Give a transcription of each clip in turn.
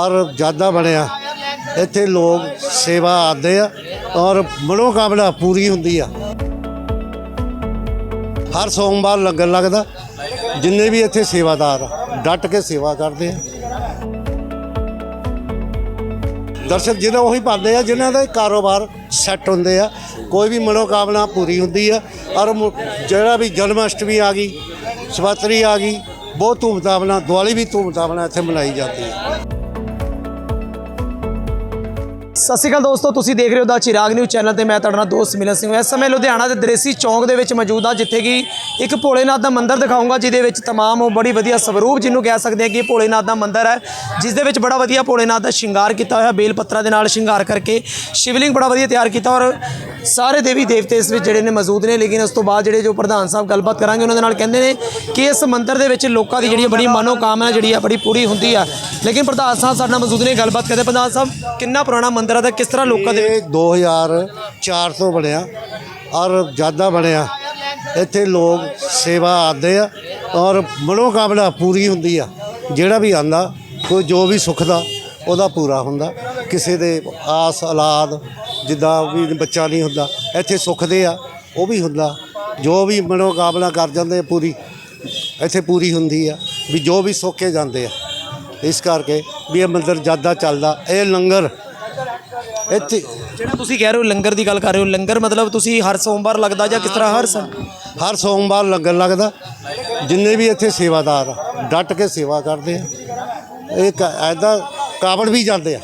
ਔਰ ਜ਼ਿਆਦਾ ਬਣਿਆ। ਇੱਥੇ ਲੋਕ ਸੇਵਾ ਆਉਂਦੇ ਆ ਔਰ ਮਨੋਕਾਮਨਾ ਪੂਰੀ ਹੁੰਦੀ ਆ। ਹਰ ਸੋਮਵਾਰ ਲੰਗਰ ਲੱਗਦਾ। ਜਿੰਨੇ ਵੀ ਇੱਥੇ ਸੇਵਾਦਾਰ ਆ, ਡਟ ਕੇ ਸੇਵਾ ਕਰਦੇ ਆ। ਦਰਸ਼ਕ ਜਿਹਨਾਂ ਉਹੀ ਪਾਉਂਦੇ ਆ ਜਿਨ੍ਹਾਂ ਦਾ ਕਾਰੋਬਾਰ ਸੈੱਟ ਹੁੰਦੇ ਆ। ਕੋਈ ਵੀ ਮਨੋਕਾਮਨਾ ਪੂਰੀ ਹੁੰਦੀ ਆ। ਔਰ ਜਿਹੜਾ ਵੀ ਜਨਮ ਅਸ਼ਟਮੀ ਆ ਗਈ ਸਵਤਰੀ ਆ ਗਈ ਬਹੁਤ ਧੂਮਧਾਮ ਨਾਲ ਦੀਵਾਲੀ ਵੀ ਧੂਮਧਾਮ ਨਾਲ ਇੱਥੇ ਮਨਾਈ ਜਾਂਦੀ ਹੈ ਸਤਿ ਸ਼੍ਰੀ ਅਕਾਲ ਦੋਸਤੋ, ਤੁਸੀਂ ਦੇਖ ਰਹੇ ਹੋ ਦਾ ਚਿਰਾਗ ਨਿਊਜ਼ ਚੈਨਲ ਤੇ ਮੈਂ ਤੁਹਾਡਾ ਨਾਲ ਦੋਸਤ ਮਿਲਨ ਸਿੰਘ। ਇਸ ਸਮੇਂ ਲੁਧਿਆਣਾ ਦੇ ਦਰੇਸੀ ਚੌਂਕ ਦੇ ਵਿੱਚ ਮੌਜੂਦ ਆ, ਜਿੱਥੇ ਕਿ ਇੱਕ ਭੋਲੇਨਾਥ ਦਾ ਮੰਦਿਰ ਦਿਖਾਉਂਗਾ, ਜਿਹਦੇ ਵਿੱਚ ਤਮਾਮ ਉਹ ਬੜੀ ਵਧੀਆ ਸਵਰੂਪ ਜਿਹਨੂੰ ਕਹਿ ਸਕਦੇ ਆ ਕਿ ਭੋਲੇਨਾਥ ਦਾ ਮੰਦਿਰ ਹੈ, ਜਿਸ ਦੇ ਵਿੱਚ ਬੜਾ ਵਧੀਆ ਭੋਲੇਨਾਥ ਦਾ ਸ਼ਿੰਗਾਰ ਕੀਤਾ ਹੋਇਆ, ਬੇਲ ਪੱਤਰਾਂ ਦੇ ਨਾਲ ਸ਼ਿੰਗਾਰ ਕਰਕੇ ਸ਼ਿਵਲਿੰਗ ਬੜਾ ਵਧੀਆ ਤਿਆਰ ਕੀਤਾ ਔਰ ਸਾਰੇ ਦੇਵੀ ਦੇਵਤੇ ਇਸ ਵਿੱਚ ਜਿਹੜੇ ਨੇ ਮੌਜੂਦ ਨੇ, ਲੇਕਿਨ ਉਸ ਤੋਂ ਬਾਅਦ ਜਿਹੜੇ ਜੋ ਪ੍ਰਧਾਨ ਸਾਹਿਬ ਗੱਲਬਾਤ ਕਰਾਂਗੇ, ਉਹਨਾਂ ਦੇ ਨਾਲ ਕਹਿੰਦੇ ਨੇ ਕਿ ਇਸ ਮੰਦਿਰ ਦੇ ਵਿੱਚ ਲੋਕਾਂ ਦੀ ਜਿਹੜੀ ਬੜੀ ਮਨੋਕਾਮਨਾ ਜਿਹੜੀ ਆ, ਬੜੀ ਪੂਰੀ ਹੁੰਦੀ ਆ। ਲੇਕਿਨ ਪ੍ਰਧਾਨ ਸਾਹਿਬ ਸਾਡੇ ਨਾਲ ਮੌਜੂਦ ਨੇ, ਗੱਲਬਾਤ ਕਰਦੇ ਪ੍ਰਧਾਨ ਸਾਹਿਬ, ਕਿੰਨਾ ਪੁਰਾਣਾ ਮੰਦਿਰ ਦਾ ਕਿਸ ਤਰ੍ਹਾਂ ਲੋਕਾਂ ਦੇ ਇਹ 2004 ਤੋਂ ਬਣਿਆ ਔਰ ਜ਼ਿਆਦਾ ਬਣਿਆ। ਇੱਥੇ ਲੋਕ ਸੇਵਾ ਆਉਂਦੇ ਆ ਔਰ ਮਨੋਕਾਮਨਾ ਪੂਰੀ ਹੁੰਦੀ ਆ। ਜਿਹੜਾ ਵੀ ਆਂਦਾ ਕੋਈ ਜੋ ਵੀ ਸੁੱਖ ਦਾ, ਉਹਦਾ ਪੂਰਾ ਹੁੰਦਾ। ਕਿਸੇ ਦੇ ਆਸ ਔਲਾਦ, ਜਿੱਦਾਂ ਵੀ ਬੱਚਾ ਨਹੀਂ ਹੁੰਦਾ, ਇੱਥੇ ਸੁੱਖ ਦੇ ਆ, ਉਹ ਵੀ ਹੁੰਦਾ। ਜੋ ਵੀ ਮਨੋਕਾਮਨਾ ਕਰ ਜਾਂਦੇ ਪੂਰੀ, ਇੱਥੇ ਪੂਰੀ ਹੁੰਦੀ ਆ ਵੀ ਜੋ ਵੀ ਸੋਕੇ ਜਾਂਦੇ ਆ। ਇਸ ਕਰਕੇ ਵੀ ਇਹ ਮੰਦਰ ਜ਼ਿਆਦਾ ਚੱਲਦਾ। ਇਹ ਲੰਗਰ ਇੱਥੇ ਜਿਹੜਾ ਤੁਸੀਂ ਕਹਿ ਰਹੇ ਹੋ ਲੰਗਰ ਦੀ ਗੱਲ ਕਰ ਰਹੇ ਹੋ ਲੰਗਰ ਮਤਲਬ ਤੁਸੀਂ ਹਰ ਸੋਮਵਾਰ ਲੱਗਦਾ ਜਾਂ ਕਿਸ ਤਰ੍ਹਾਂ ਹਰ ਸੰ ਹਰ ਸੋਮਵਾਰ ਲੰਗਰ ਲੱਗਦਾ। ਜਿੰਨੇ ਵੀ ਇੱਥੇ ਸੇਵਾਦਾਰ ਆ, ਡਟ ਕੇ ਸੇਵਾ ਕਰਦੇ ਆ। ਇਹ ਐਦਾ ਕਾਵੜ ਵੀ ਜਾਂਦੇ ਆ।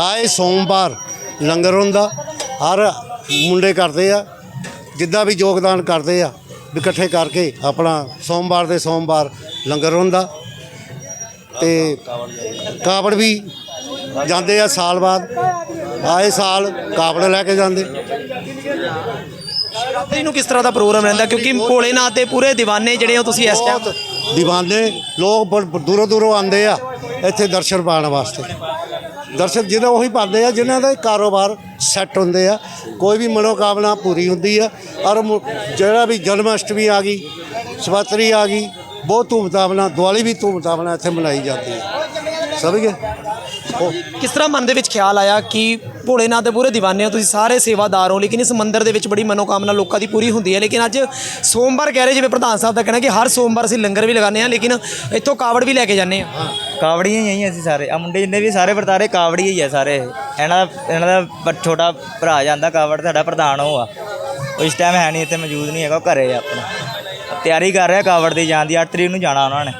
ਆਏ ਸੋਮਵਾਰ ਲੰਗਰ ਹੁੰਦਾ ਹਰ ਮੁੰਡੇ ਕਰਦੇ ਆ ਜਿੱਦਾਂ ਵੀ ਯੋਗਦਾਨ ਕਰਦੇ ਆ ਵੀ ਇਕੱਠੇ ਕਰਕੇ ਆਪਣਾ ਸੋਮਵਾਰ ਦੇ ਸੋਮਵਾਰ ਲੰਗਰ ਹੁੰਦਾ। ਤੇ ਕਾਵੜ ਵੀ ਜਾਂਦੇ ਆ ਸਾਲ ਬਾਅਦ। ਆਏ ਸਾਲ ਕਾਵੜ ਲੈ ਕੇ ਜਾਂਦੇ। ਸ਼ਿਵਰਾਤਰੀ ਨੂੰ ਕਿਸ ਤਰ੍ਹਾਂ ਦਾ ਪ੍ਰੋਗਰਾਮ ਰਹਿੰਦਾ? ਕਿਉਂਕਿ ਭੋਲੇ ਭੋਲੇਨਾਥ ਦੇ ਪੂਰੇ ਦੀਵਾਨੇ ਜਿਹੜੇ ਹੋ ਤੁਸੀਂ ਇਸ ਟਾਈਮ ਦੀਵਾਨੇ ਲੋਕ ਬੜ- ਦੂਰੋਂ ਦੂਰੋਂ ਆਉਂਦੇ ਆ ਇੱਥੇ ਦਰਸ਼ਨ ਪਾਉਣ ਵਾਸਤੇ। ਦਰਸ਼ਨ ਜਿਹਨਾਂ ਉਹੀ ਪਾਉਂਦੇ ਆ ਜਿਨ੍ਹਾਂ ਦਾ ਕਾਰੋਬਾਰ ਸੈੱਟ ਹੁੰਦੇ ਆ। ਕੋਈ ਵੀ ਮਨੋਕਾਮਨਾ ਪੂਰੀ ਹੁੰਦੀ ਆ। ਔਰ ਜਿਹੜਾ ਵੀ ਜਨਮ ਅਸ਼ਟਮੀ ਆ ਗਈ ਸਵਾਤਰੀ ਆ ਗਈ ਬਹੁਤ ਧੂਮਧਾਮ ਨਾਲ ਦੀਵਾਲੀ ਵੀ ਧੂਮਧਾਮ ਨਾਲ ਇੱਥੇ ਮਨਾਈ ਜਾਂਦੀ ਹੈ। ਸਮਝ ਗਏ? ਉਹ ਕਿਸ ਤਰ੍ਹਾਂ ਮਨ ਦੇ ਵਿੱਚ ਖਿਆਲ ਆਇਆ ਕਿ ਭੋਲੇਨਾਥ ਦੇ ਪੂਰੇ دیਵਾਨੇ ਹੋ ਤੁਸੀਂ ਸਾਰੇ ਸੇਵਾਦਾਰ ਹੋ ਲੇਕਿਨ ਇਸ ਮੰਦਿਰ ਦੇ ਵਿੱਚ ਬੜੀ ਮਨੋਕਾਮਨਾ ਲੋਕਾਂ ਦੀ ਪੂਰੀ ਹੁੰਦੀ ਹੈ। ਲੇਕਿਨ ਅੱਜ ਸੋਮਵਾਰ ਕਹਿ ਰਹੇ ਜਿਵੇਂ ਪ੍ਰਧਾਨ ਸਾਹਿਬ ਦਾ ਕਹਿਣਾ ਕਿ ਹਰ ਸੋਮਵਾਰ ਅਸੀਂ ਲੰਗਰ ਵੀ ਲਗਾਉਂਦੇ ਹਾਂ ਲੇਕਿਨ ਇੱਥੋਂ ਕਾਵੜ ਵੀ ਲੈ ਕੇ ਜਾਂਦੇ ਹਾਂ। ਕਾਵੜੀਆਂ ਹੀ ਆਈਆਂ ਅਸੀਂ ਸਾਰੇ। ਆ ਮੁੰਡੇ ਜਿੰਨੇ ਵੀ ਸਾਰੇ ਵਰਤਾਰੇ ਕਾਵੜੀ ਹੀ ਆ ਸਾਰੇ ਇਹ। ਇਹਨਾਂ ਦਾ ਇਹਨਾਂ ਦਾ ਛੋਟਾ ਭਰਾ ਜਾਂਦਾ ਕਾਵੜ ਸਾਡਾ ਪ੍ਰਧਾਨ ਉਹ ਆ। ਉਹ ਇਸ ਟਾਈਮ ਹੈ ਨਹੀਂ ਇੱਥੇ ਮੌਜੂਦ ਨਹੀਂ ਹੈਗਾ ਉਹ ਘਰੇ ਆ ਆਪਣਾ। ਤਿਆਰੀ ਕਰ ਰਿਹਾ ਕਾਵੜ ਦੀ ਜਾਣ ਦੀ 8 ਤਰੀਕ ਨੂੰ ਜਾਣਾ ਉਹਨਾਂ ਨੇ।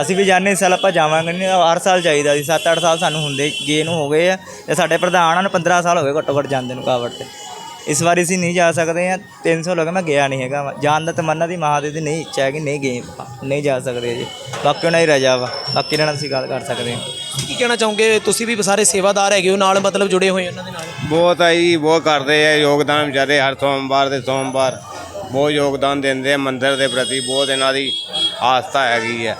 ਅਸੀਂ ਵੀ ਜਾਣੇ ਇਸ ਸਾਲ ਆਪਾਂ ਜਾਵਾਂਗੇ ਨਹੀਂ ਹਰ ਸਾਲ ਚਾਹੀਦਾ ਸੀ। 7-8 ਸਾਲ ਸਾਨੂੰ ਹੁੰਦੇ ਗਏ ਨੂੰ ਹੋ ਗਏ ਆ। ਤੇ ਸਾਡੇ ਪ੍ਰਧਾਨ ਨੂੰ 15 ਸਾਲ ਹੋ ਗਏ ਘੱਟੋ ਘੱਟ ਜਾਂਦੇ ਨੂੰ ਕਾਵੜ ਤੇ। ਇਸ ਵਾਰੀ ਅਸੀਂ ਨਹੀਂ ਜਾ ਸਕਦੇ ਆ 300 ਹੋ ਗਿਆ ਮੈਂ ਗਿਆ ਨਹੀਂ ਹੈਗਾ। ਜਾਣ ਦਾ ਤਮੰਨਾ ਦੀ ਮਹਾਦੇਵ ਦੀ ਨਹੀਂ ਇੱਛਾ ਹੈ ਕਿ ਨਹੀਂ ਗਏ ਨਹੀਂ ਜਾ ਸਕਦੇ ਜੀ। ਬਾਕੀ ਉਹਨਾਂ ਦੀ ਰਜਾ ਵਾ ਬਾਕੀ ਇਹਨਾਂ ਨਾਲ ਅਸੀਂ ਗੱਲ ਕਰ ਸਕਦੇ ਹਾਂ। ਕੀ ਕਹਿਣਾ ਚਾਹੋਗੇ? ਤੁਸੀਂ ਵੀ ਸਾਰੇ ਸੇਵਾਦਾਰ ਹੈਗੇ ਹੋ ਨਾਲ ਮਤਲਬ ਜੁੜੇ ਹੋਏ ਉਹਨਾਂ ਦੇ ਨਾਲ? ਬਹੁਤ ਆ ਜੀ ਬਹੁਤ ਕਰਦੇ ਆ ਯੋਗਦਾਨ ਵਿਚਾਰੇ ਹਰ ਸੋਮਵਾਰ ਦੇ ਸੋਮਵਾਰ। ਬਹੁਤ ਯੋਗਦਾਨ ਦਿੰਦੇ ਆ ਮੰਦਿਰ ਦੇ ਪ੍ਰਤੀ ਬਹੁਤ ਇਹਨਾਂ ਦੀ ਆਸਥਾ ਹੈਗੀ ਆ।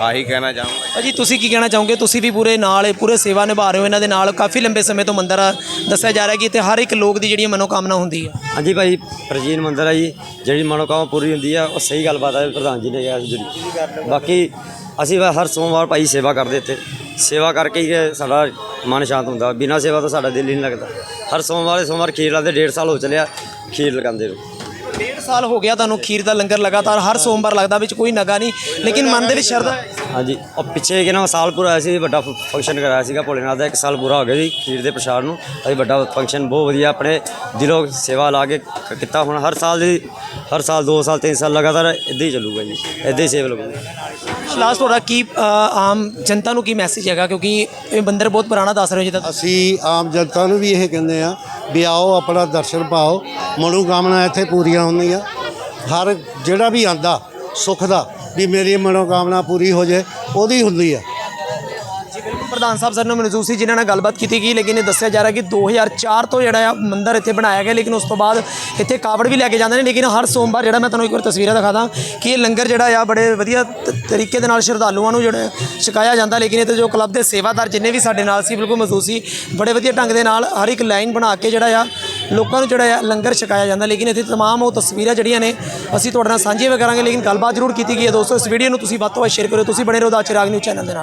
ਆਹੀ ਕਹਿਣਾ ਚਾਹੂੰਗਾ। ਭਾਜੀ ਤੁਸੀਂ ਕੀ ਕਹਿਣਾ ਚਾਹੋਗੇ? ਤੁਸੀਂ ਵੀ ਪੂਰੇ ਨਾਲ ਪੂਰੇ ਸੇਵਾ ਨਿਭਾ ਰਹੇ ਹੋ ਇਹਨਾਂ ਦੇ ਨਾਲ ਕਾਫੀ ਲੰਬੇ ਸਮੇਂ ਤੋਂ ਮੰਦਿਰ ਆ। ਦੱਸਿਆ ਜਾ ਰਿਹਾ ਕਿ ਇੱਥੇ ਹਰ ਇੱਕ ਲੋਕ ਦੀ ਜਿਹੜੀ ਮਨੋਕਾਮਨਾ ਹੁੰਦੀ ਹੈ ਹਾਂਜੀ ਭਾਈ ਪ੍ਰਾਚੀਨ ਮੰਦਿਰ ਹੈ ਜੀ ਜਿਹੜੀ ਮਨੋਕਾਮਨਾ ਪੂਰੀ ਹੁੰਦੀ ਆ ਉਹ ਸਹੀ ਗੱਲਬਾਤ ਹੈ ਪ੍ਰਧਾਨ ਜੀ ਨੇ ਕਿਹਾ ਸੀ ਜਿਹੜੀ। ਬਾਕੀ ਅਸੀਂ ਵਾ- ਹਰ ਸੋਮਵਾਰ ਭਾਈ ਸੇਵਾ ਕਰਦੇ ਇੱਥੇ। ਸੇਵਾ ਕਰਕੇ ਹੀ ਸਾਡਾ ਮਨ ਸ਼ਾਂਤ ਹੁੰਦਾ ਬਿਨਾਂ ਸੇਵਾ ਤੋਂ ਸਾਡਾ ਦਿਲ ਹੀ ਨਹੀਂ ਲੱਗਦਾ। ਹਰ ਸੋਮਵਾਰ ਸੋਮਵਾਰ ਖੀਰ ਲਾਉਂਦੇ ਡੇਢ ਸਾਲ ਹੋ ਚੱਲਿਆ ਖੀਰ ਲਗਾਉਂਦੇ ਨੂੰ ਸਾਲ ਹੋ ਗਿਆ ਤੁਹਾਨੂੰ ਖੀਰ ਦਾ ਲੰਗਰ ਲਗਾਤਾਰ ਹਰ ਸੋਮਵਾਰ ਲੱਗਦਾ ਵਿੱਚ ਕੋਈ ਨਗਾ ਨਹੀਂ ਲੇਕਿਨ ਮਨ ਦੇ ਵਿੱਚ ਸ਼ਰਧਾ ਹੈ ਹਾਂਜੀ ਉਹ ਪਿੱਛੇ ਕਿ ਨਾ ਸਾਲ ਪੂਰਾ ਹੋਇਆ ਸੀ ਵੱਡਾ ਫੰਕਸ਼ਨ ਕਰਾਇਆ ਸੀਗਾ ਭੋਲੇਨਾਥ ਦਾ ਇੱਕ ਸਾਲ ਪੂਰਾ ਹੋ ਗਿਆ ਸੀ ਖੀਰ ਦੇ ਪ੍ਰਸ਼ਾਦ ਨੂੰ। ਅਸੀਂ ਵੱਡਾ ਫੰਕਸ਼ਨ ਬਹੁਤ ਵਧੀਆ ਆਪਣੇ ਦਿਲੋਂ ਸੇਵਾ ਲਾ ਕੇ ਕ- ਕੀਤਾ ਹੁਣ ਹਰ ਸਾਲ ਦੀ ਹਰ ਸਾਲ 2 ਸਾਲ 3 ਸਾਲ ਲਗਾਤਾਰ ਇੱਦਾਂ ਹੀ ਚੱਲੂਗਾ ਜੀ ਇੱਦਾਂ ਹੀ ਸੇਵਾ ਲੱਗੂਗੀ। ਲਾਸਟ ਤੁਹਾਡਾ ਕੀ ਅ, ਆਮ ਜਨਤਾ ਨੂੰ ਕੀ ਮੈਸੇਜ ਹੈਗਾ? ਕਿਉਂਕਿ ਇਹ ਮੰਦਿਰ ਬਹੁਤ ਪੁਰਾਣਾ ਦੱਸ ਰਹੇ ਹੋ ਜਿੱਦਾਂ ਅਸੀਂ ਆਮ ਜਨਤਾ ਨੂੰ ਵੀ ਇਹ ਕਹਿੰਦੇ ਆ ਵੀ ਆਓ, ਆਪਣਾ ਦਰਸ਼ਨ ਪਾਓ। ਮਨੋਕਾਮਨਾ ਇੱਥੇ ਪੂਰੀਆਂ ਹੁੰਦੀਆਂ। ਹਰ ਜਿਹੜਾ ਵੀ ਆਂਦਾ, ਸੁੱਖ ਦਾ, ਵੀ ਮੇਰੀ ਮਨੋਕਾਮਨਾ ਪੂਰੀ ਹੋ ਜੇ ਉਹਦੀ ਹੁੰਦੀ ਆ। ਪ੍ਰਧਾਨ ਸਾਹਿਬ ਸਰ ਨਾਲ ਮੌਜੂਦ ਸੀ ਜਿਨ੍ਹਾਂ ਨਾਲ ਗੱਲਬਾਤ ਕੀਤੀ ਗਈ ਲੇਕਿਨ ਇਹ ਦੱਸਿਆ ਜਾ ਰਿਹਾ ਕਿ 2004 ਤੋਂ ਜਿਹੜਾ ਆ ਮੰਦਿਰ ਇੱਥੇ ਬਣਾਇਆ ਗਿਆ ਲੇਕਿਨ ਉਸ ਤੋਂ ਬਾਅਦ ਇੱਥੇ ਕਾਵੜ ਵੀ ਲੈ ਕੇ ਜਾਂਦੇ ਨੇ ਲੇਕਿਨ ਹਰ ਸੋਮਵਾਰ ਜਿਹੜਾ ਮੈਂ ਤੁਹਾਨੂੰ ਇੱਕ ਵਾਰ ਤਸਵੀਰਾਂ ਦਿਖਾਦਾ ਕਿ ਇਹ ਲੰਗਰ ਜਿਹੜਾ ਆ ਬੜੇ ਵਧੀਆ ਤ- ਤਰੀਕੇ ਦੇ ਨਾਲ ਸ਼ਰਧਾਲੂਆਂ ਨੂੰ ਜਿਹੜਾ ਛਕਾਇਆ ਜਾਂਦਾ ਲੇਕਿਨ ਇੱਥੇ ਜੋ ਕਲੱਬ ਦੇ ਸੇਵਾਦਾਰ ਜਿੰਨੇ ਵੀ ਸਾਡੇ ਨਾਲ ਸੀ ਬਿਲਕੁਲ ਮੌਜੂਦ ਸੀ ਬੜੇ ਵਧੀਆ ਢੰਗ ਦੇ ਨਾਲ ਹਰ ਇੱਕ ਲਾਈਨ ਬਣਾ ਕੇ ਜਿਹੜਾ ਆ ਲੋਕਾਂ ਨੂੰ ਜਿਹੜਾ ਆ ਲੰਗਰ ਛਕਾਇਆ ਜਾਂਦਾ ਲੇਕਿਨ ਇੱਥੇ तमाम ਉਹ ਤਸਵੀਰਾਂ ਜਿਹੜੀਆਂ ਨੇ ਅਸੀਂ ਤੁਹਾਡੇ ਨਾਲ ਸਾਂਝੀਆਂ ਵੀ ਕਰਾਂਗੇ ਲੇਕਿਨ ਗੱਲਬਾਤ ਜ਼ਰੂਰ ਕੀਤੀ ਗਈ ਹੈ ਦੋਸਤੋ ਇਸ ਵੀਡੀਓ ਨੂੰ ਤੁਸੀਂ ਵੱਧ ਤੋਂ ਵੱਧ ਸ਼ੇਅਰ ਕਰੋ ਤੁਸੀਂ ਬਣੇ ਰਹੋ ਦਾ ਚਿਰਾਗ ਨਿਊਜ਼ ਚੈਨਲ ਦੇ ਨਾਲ